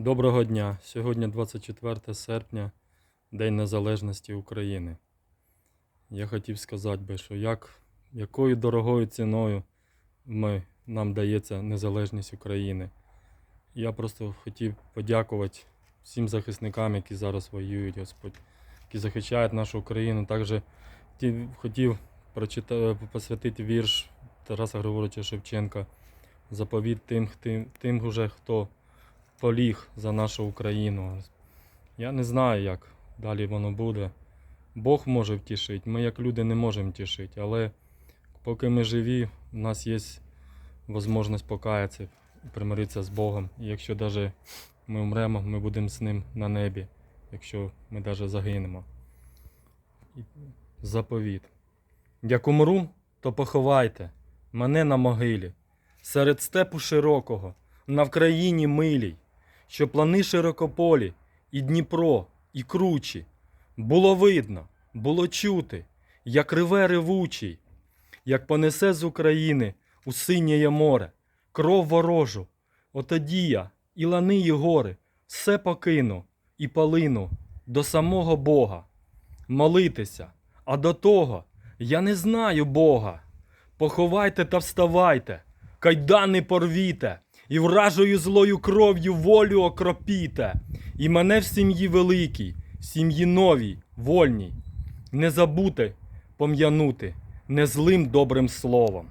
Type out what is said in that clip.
Доброго дня! Сьогодні 24 серпня, День Незалежності України. Я хотів сказати би, що як, якою дорогою ціною ми, нам дається незалежність України. Я просто хотів подякувати всім захисникам, які зараз воюють, Господь, які захищають нашу Україну. Також хотів прочита- посвятити вірш Тараса Григоровича Шевченка. Заповіт тим, тим, тим уже, хто поліг за нашу Україну. Я не знаю, як далі воно буде. Бог може втішити, ми як люди не можемо тішити, але поки ми живі, у нас є можливість покаятися примиритися з Богом. І якщо навіть ми вмремо, ми будемо з ним на небі, якщо ми навіть загинемо. Заповіт. Як умру, то поховайте мене на могилі, серед степу широкого, на Вкраїні милій, що плани широкополі, і Дніпро, і кручі. Було видно, було чути, як реве ревучий, як понесе з України у синє море, кров ворожу, отоді я, і лани, і гори, все покину і полину до самого Бога. Молитися, а до того я не знаю Бога. Поховайте та вставайте, кайдани порвіте, і вражою злою кров'ю волю окропіте, і мене в сім'ї великій, в сім'ї новій, вольній, не забути пом'янути незлим добрим словом.